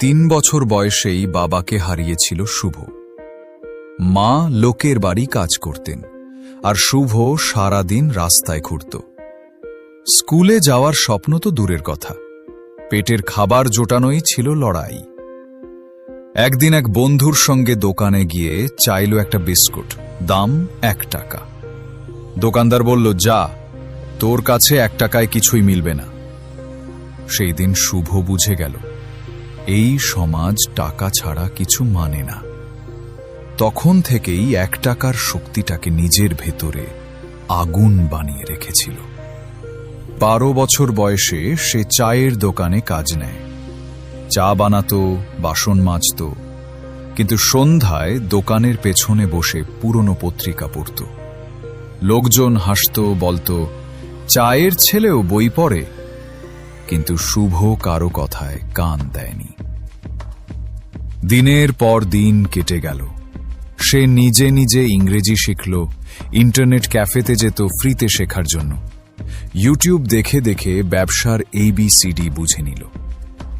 তিন বছর বয়সেই বাবাকে হারিয়েছিল শুভ। মা লোকের বাড়ি কাজ করতেন, আর শুভ সারাদিন রাস্তায় ঘুরত। স্কুলে যাওয়ার স্বপ্ন তো দূরের কথা, পেটের খাবার জোটানোই ছিল লড়াই। একদিন এক বন্ধুর সঙ্গে দোকানে গিয়ে চাইল একটা বিস্কুট, দাম এক টাকা। দোকানদার বলল, যা, তোর কাছে এক টাকায় কিছুই মিলবে না। সেই দিন শুভ বুঝে গেল এই সমাজ টাকা ছাড়া কিছু মানে না। তখন থেকেই এক টাকার শক্তিটাকে নিজের ভেতরে আগুন বানিয়ে রেখেছিল। বারো বছর বয়সে সে চায়ের দোকানে কাজ নেয়। চা বানাতো, বাসন মাজত, কিন্তু সন্ধ্যায় দোকানের পেছনে বসে পুরনো পত্রিকা পড়ত। লোকজন হাসত, বলতো, চায়ের ছেলেও বই পড়ে? কিন্তু শুভ কারও কথায় কান দেয়নি। দিনের পর দিন কেটে গেল। সে নিজে নিজে ইংরেজি শিখল, ইন্টারনেট ক্যাফেতে যেত ফ্রিতে শেখার জন্য। ইউটিউব দেখে দেখে ব্যবসার এবিসিডি বুঝে নিল।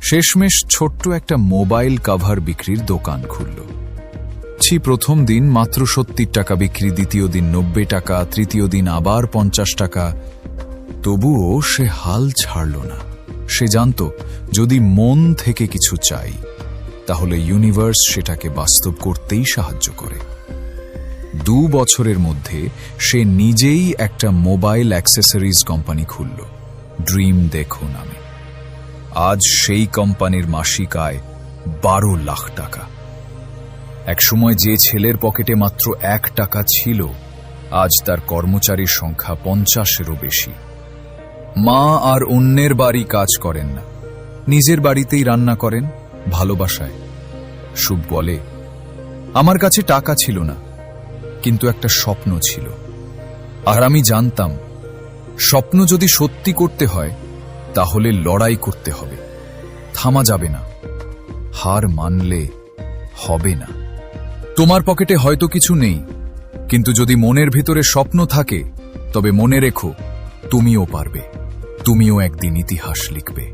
শেষমেশ ছোট্ট একটা মোবাইল কাভার বিক্রির দোকান খুলল। ছি, প্রথম দিন মাত্র সত্তর টাকা বিক্রি, দ্বিতীয় দিন নব্বই টাকা, তৃতীয় দিন আবার পঞ্চাশ টাকা। তবুও সে হাল ছাড়ল না। সে জানত, যদি মন থেকে কিছু চাই, তাহলে ইউনিভার্স সেটাকে বাস্তব করতেই সাহায্য করে। দু বছরের মধ্যে সে নিজেই একটা মোবাইল অ্যাক্সেসরিজ কোম্পানি খুলল ড্রিম দেখো নামে। আজ সেই কোম্পানির মাসিক আয় বারো লাখ টাকা। একসময় যে ছেলের পকেটে মাত্র এক টাকা ছিল, আজ তার কর্মচারীর সংখ্যা পঞ্চাশেরও বেশি। মা আর অন্যের বাড়ি কাজ করেন না। নিজের বাড়িতেই রান্না করেন, ভালোবাসায়। শুভ বলে, আমার কাছে টাকা ছিল না, কিন্তু একটা স্বপ্ন ছিল। আর আমি জানতাম, স্বপ্ন যদি সত্যি করতে হয়, তাহলে লড়াই করতে হবে। থামা যাবে না, হার মানলে হবে না। তোমার পকেটে হয়তো কিছু নেই, কিন্তু যদি মনের ভিতরে স্বপ্ন থাকে, তবে মনে রেখো, তুমিও পারবে। তুমিও একদিন ইতিহাস লিখবে।